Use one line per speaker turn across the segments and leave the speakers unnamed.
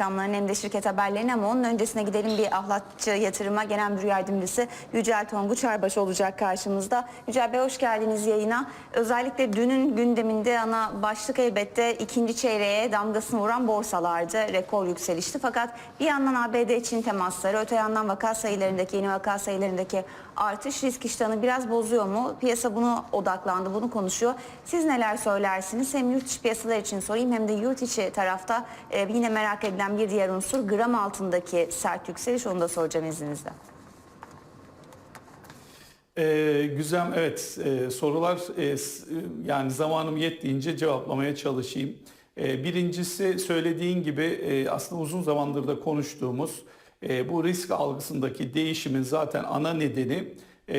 Reklamların hem de şirket haberlerine ama onun öncesine gidelim bir ahlatçı yatırıma genel müdür yardımcısı Yücel Tonguç Erbaş olacak karşımızda. Yücel Bey hoş geldiniz yayına. Özellikle dünün gündeminde ana başlık elbette ikinci çeyreğe damgasını vuran borsalardı. Rekor yükselişti fakat bir yandan ABD Çin temasları öte yandan vaka sayılarındaki yeni vaka sayılarındaki artış risk iştahını biraz bozuyor mu? Piyasa bunu odaklandı, bunu konuşuyor. Siz neler söylersiniz? Hem yurt dışı piyasalar için sorayım hem de yurt içi tarafta e, yine merak edilen bir diğer unsur gram altındaki sert yükseliş onu da soracağım izninizle.
Ee, Güzem evet e, sorular e, yani zamanım yettiğince cevaplamaya çalışayım. E, birincisi söylediğin gibi e, aslında uzun zamandır da konuştuğumuz e, bu risk algısındaki değişimin zaten ana nedeni e,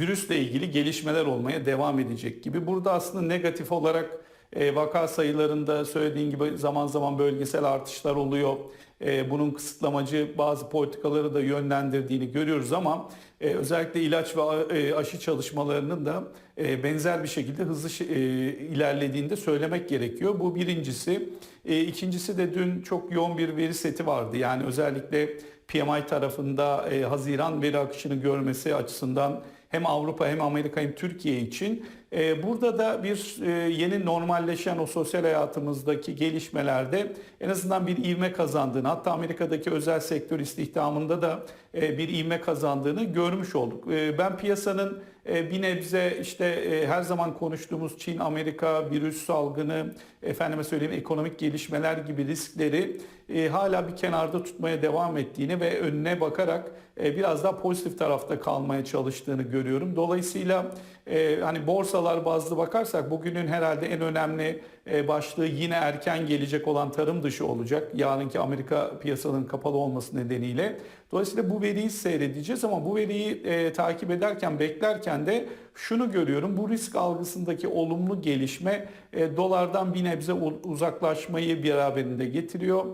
virüsle ilgili gelişmeler olmaya devam edecek gibi. Burada aslında negatif olarak e, vaka sayılarında söylediğin gibi zaman zaman bölgesel artışlar oluyor. E, bunun kısıtlamacı bazı politikaları da yönlendirdiğini görüyoruz ama e, özellikle ilaç ve aşı çalışmalarının da benzer bir şekilde hızlı ilerlediğini de söylemek gerekiyor. Bu birincisi. E, ikincisi de dün çok yoğun bir veri seti vardı. Yani özellikle PMI tarafında Haziran veri akışını görmesi açısından hem Avrupa hem Amerika hem Türkiye için burada da bir e, yeni normalleşen o sosyal hayatımızdaki gelişmelerde en azından bir ivme kazandığını hatta Amerika'daki özel sektör istihdamında da e, bir ivme kazandığını görmüş olduk. E, ben piyasanın bir nebze işte her zaman konuştuğumuz Çin, Amerika, virüs salgını, efendime söyleyeyim ekonomik gelişmeler gibi riskleri hala bir kenarda tutmaya devam ettiğini ve önüne bakarak biraz daha pozitif tarafta kalmaya çalıştığını görüyorum. Dolayısıyla hani borsalar bazlı bakarsak bugünün herhalde en önemli e, başlığı yine erken gelecek olan tarım dışı olacak. Yarınki Amerika piyasalarının kapalı olması nedeniyle. Dolayısıyla bu veriyi seyredeceğiz ama bu veriyi e, takip ederken, beklerken de şunu görüyorum. Bu risk algısındaki olumlu gelişme e, dolardan bir nebze uzaklaşmayı beraberinde getiriyor.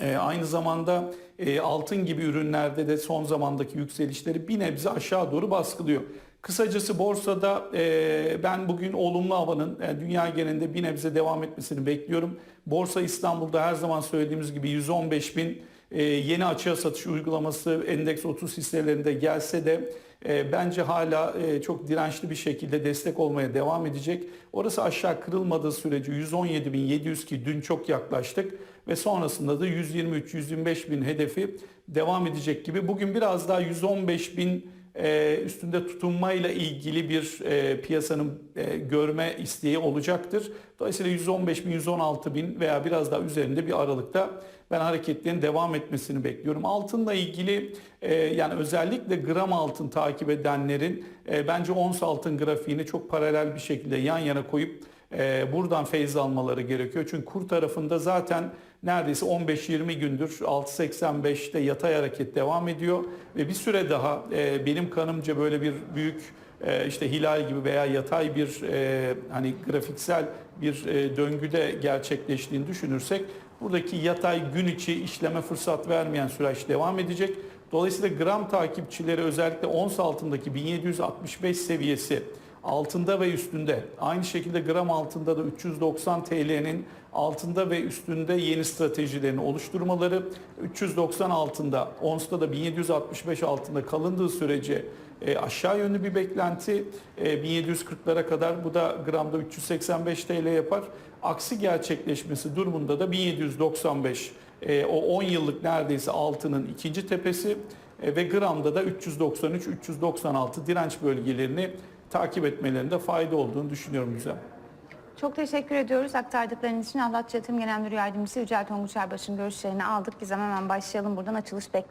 E, aynı zamanda e, altın gibi ürünlerde de son zamandaki yükselişleri bir nebze aşağı doğru baskılıyor. Kısacası borsada e, ben bugün olumlu havanın e, dünya genelinde bir nebze devam etmesini bekliyorum. Borsa İstanbul'da her zaman söylediğimiz gibi 115 bin e, yeni açığa satış uygulaması endeks 30 hisselerinde gelse de e, bence hala e, çok dirençli bir şekilde destek olmaya devam edecek. Orası aşağı kırılmadığı sürece 117.700 ki dün çok yaklaştık ve sonrasında da 123-125 bin hedefi devam edecek gibi. Bugün biraz daha 115 bin e, üstünde tutunmayla ilgili bir e, piyasanın e, görme isteği olacaktır. Dolayısıyla 115 bin, 116 bin veya biraz daha üzerinde bir aralıkta ben hareketlerin devam etmesini bekliyorum. Altınla ilgili yani özellikle gram altın takip edenlerin bence ons altın grafiğini çok paralel bir şekilde yan yana koyup e, buradan feyz almaları gerekiyor. Çünkü kur tarafında zaten neredeyse 15-20 gündür 6.85'te yatay hareket devam ediyor ve bir süre daha e, benim kanımca böyle bir büyük e, işte hilal gibi veya yatay bir e, hani grafiksel bir döngüde gerçekleştiğini düşünürsek buradaki yatay gün içi işleme fırsat vermeyen süreç devam edecek. Dolayısıyla gram takipçileri özellikle ons altındaki 1765 seviyesi altında ve üstünde aynı şekilde gram altında da 390 TL'nin altında ve üstünde yeni stratejilerini oluşturmaları 390 altında onsta da 1765 altında kalındığı sürece e, aşağı yönlü bir beklenti e, 1740'lara kadar bu da gramda 385 TL yapar. Aksi gerçekleşmesi durumunda da 1795 e, o 10 yıllık neredeyse altının ikinci tepesi e, ve gramda da 393-396 direnç bölgelerini takip etmelerinde fayda olduğunu düşünüyorum Güzel.
Çok teşekkür ediyoruz aktardıklarınız için. Ahlatçı Yatırım Genel Müdür Yardımcısı Yücel Tonguç Erbaş'ın görüşlerini aldık. Biz hemen başlayalım buradan açılış bekliyoruz.